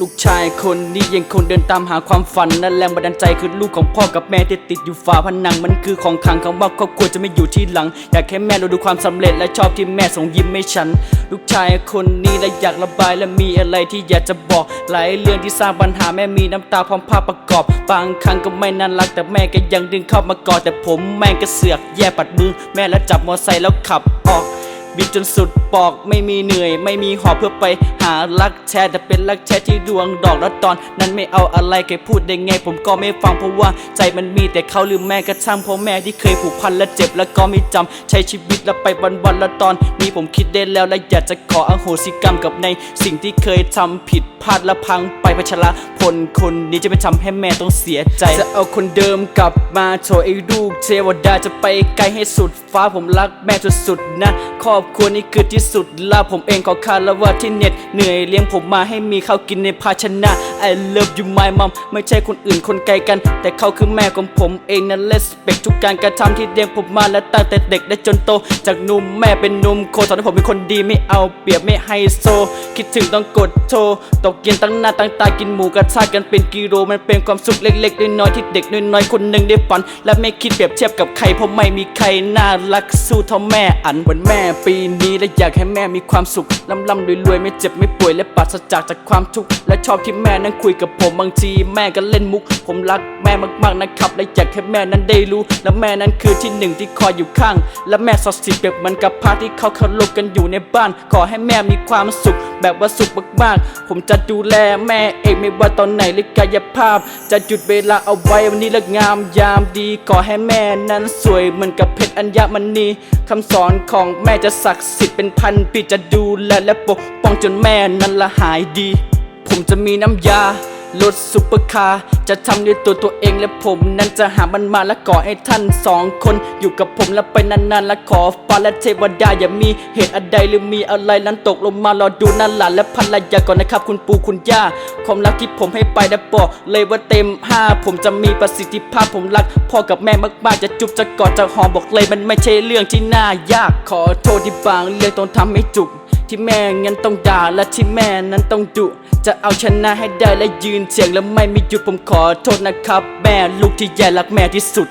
ลูกชายคนนี้ยังคงเดินตามหาความฝันนั่นแรงบันดาลใจคือลูกของพ่อกับแม่ที่ติดอยู่ฝาผนังมันคือของขังคำว่าครอบครัวจะไม่อยู่ที่หลัง อยากให้แม่เราดูความสำเร็จและชอบที่แม่ส่งยิ้มให้ฉัน ลูกชายคนนี้และอยากระบายและมีอะไรที่อยากจะบอกหลายเรื่องที่สร้างปัญหาแม่มีน้ำตาพร้อมภาพประกอบ บางครั้งก็ไม่น่ารักแต่แม่ก็ยังดึงเข้ามากอดแต่ผมแม่ก็เสือกแย่ปัดมือแม่แล้วจับมอไซค์แล้วขับ บิดจนสุดปอกไม่มีเหนื่อย ไม่มีหอบเพื่อไปหารักแท้แต่เป็นรักแท้ที่ดวงดอกแล้วตอน นั้นไม่เอาอะไรใครพูดได้ไง ผมก็ไม่ฟังเพราะว่า ใจมันมีแต่เขาหรือแม่กระช่งเพราะแม่ที่เคยผูกพันและเจ็บแล้วก็ไม่จำใช้ชีวิตแล้วไปวันวันแล้วตอน นี้ผมคิดได้แล้วและอยากจะขออโหสิกรรมกับใน สิ่งที่เคยทำผิดพลาดและพัง ไปพัชระพลคนนี้จะไม่ทำให้แม่ต้องเสียใจ จะเอาคนเดิมกลับมาโชว์ไอ้ลูกเทวดาจะไปไกลให้สุดฟ้าผมรักแม่สุดๆนะ ครอบครัวนี้คือที่สุดละผมเองขอคารวะที่เหน็ดเหนื่อยเลี้ยงผมมาให้มีข้าวกินในภาชนะ I love you my mom ไม่ใช่คนอื่นคนไกลกัน แต่เขาคือแม่ของผมเองนะ respect ทุกการกระทำที่เลี้ยงผมมาและตั้งแต่เด็กและจนโต จากหนุ่มแม่เป็นหนุ่มโคสอนให้ผมเป็นคนดีไม่เอาเปรียบไม่ไฮโซ คิดถึงต้องกดโทรตกเย็นตั้งหน้าตั้งตากินหมูกระทะกันเป็นกิโลมันเป็นความสุขเล็กๆน้อยๆที่เด็กน้อยๆคนหนึ่งได้ฝัน และไม่คิดเปรียบเทียบกับใครเพราะไม่มีใครน่ารักสู้เท่าแม่อันวันแม่ปีนี้และอยากให้แม่มีความสุขร่ำร่ำรวยๆไม่เจ็บไม่ป่วยและปราศจากจากความทุกข์และชอบที่แม่นั้นคุยกับผมบางทีแม่ก็เล่นมุก ผมรักแม่มากๆนะครับและอยากให้แม่นั้นได้รู้ และแม่นั้นคือที่หนึ่งที่คอยอยู่ข้าง และแม่ศักดิ์สิทธิ์เปรียบเหมือนกับพระที่เขาเคารพกันอยู่ในบ้าน ขอให้แม่มีความสุข แบบว่าสุขมากๆ ผมจะดูแลแม่เองไม่ว่าตอนไหนหรือกายภาพ จะหยุดเวลาเอาไว้วันนี้เลิกงามยามดีขอให้แม่นั้นสวยเหมือนกับเพชรอัญมณีคำสอนของแม่จะศักดิ์สิทธิ์เป็นพันปีจะดูแลและปกป้องจนแม่นั้นละหายดี ผมจะมีน้ำยารถซุปเปอร์คาร์ จะทำด้วยตัวตัวเองและผม นั้นจะหามันมาและก่อให้ท่านสองคนอยู่กับผมและไปนานๆและขอฟ้าและเทวดาอย่ามีเหตุอันใดหรือมีอะไรนั้นตกลงมารอดูนั่นหลานและภรรยาก่อนนะครับ คุณปู่คุณย่าความรักที่ผมให้ไปได้บอกเลยว่าเต็มห้าผมจะมีประสิทธิภาพผมรักพ่อกับแม่มากๆจะจุบจะกอดจะหอมบอกเลยมันไม่ใช่เรื่องที่น่ายากขอโทษที่บางเรื่องต้องทำให้จุก ที่แม่งั้นต้องด่าและที่แม่นั้นต้องดุ จะเอาชนะให้ได้และยืนเสียงและไม่มีหยุดผมขอโทษนะครับ แม่ลูกที่แย่รักแม่ที่สุด